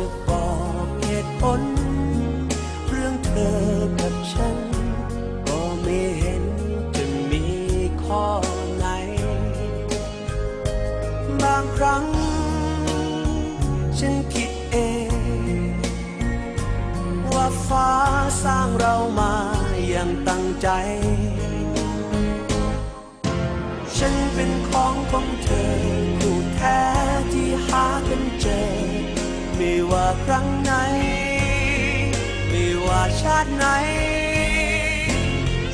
จะบอกเหตุผล เรื่องเธอกับฉัน ก็ไม่เห็นจะมีข้อไหน บางครั้ง ฉันคิดเอง ว่าฟ้าสร้างเรามาอย่างตั้งใจ ไม่ว่าครั้งไหน ไม่ว่าชาติไหน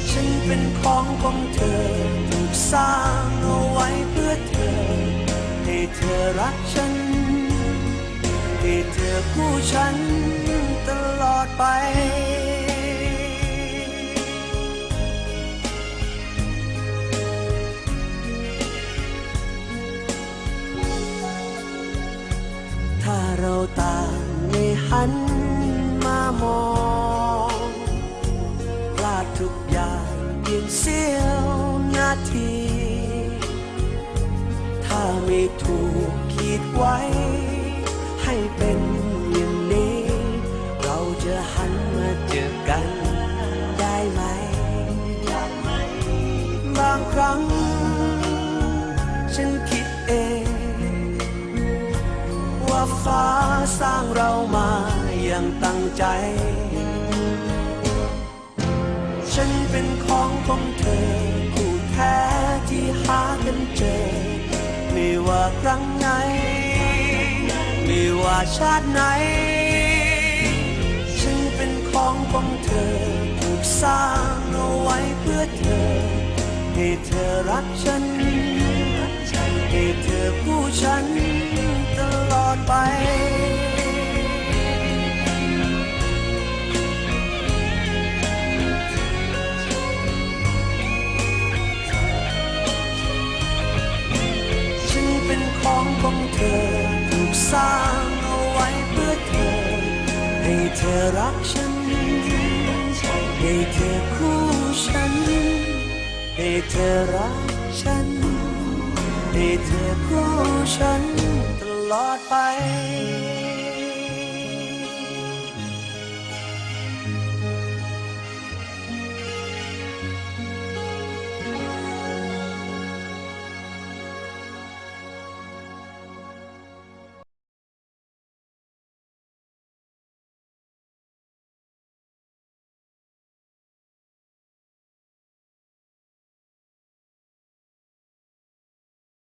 ฉันเป็นของของเธอ ถูกสร้างเอาไว้เพื่อเธอ ให้เธอรักฉัน ให้เธอคู่ฉันตลอดไป ถ้าเราต่างไม่หันมามองพลาดทุกอย่างเพียงเสี้ยวนาที ถ้าไม่ถูกขีดไว้ให้เป็น ฟ้าสร้างเรามาอย่างตั้งใจ ฉันเป็นของของเธอคู่แท้ที่หากันเจอ ไม่ว่าครั้งไหน ไม่ว่าชาติไหน ฉันเป็นของของเธอถูกสร้างเอาไว้เพื่อเธอ ให้เธอรักฉัน ให้เธอคู่ฉัน ไป ฉันเป็นของของเธอถูกสร้างเอาไว้เพื่อเธอ ให้เธอรักฉัน ให้เธอคู่ฉัน ให้เธอรักฉัน ให้เธอคู่ ลอดไป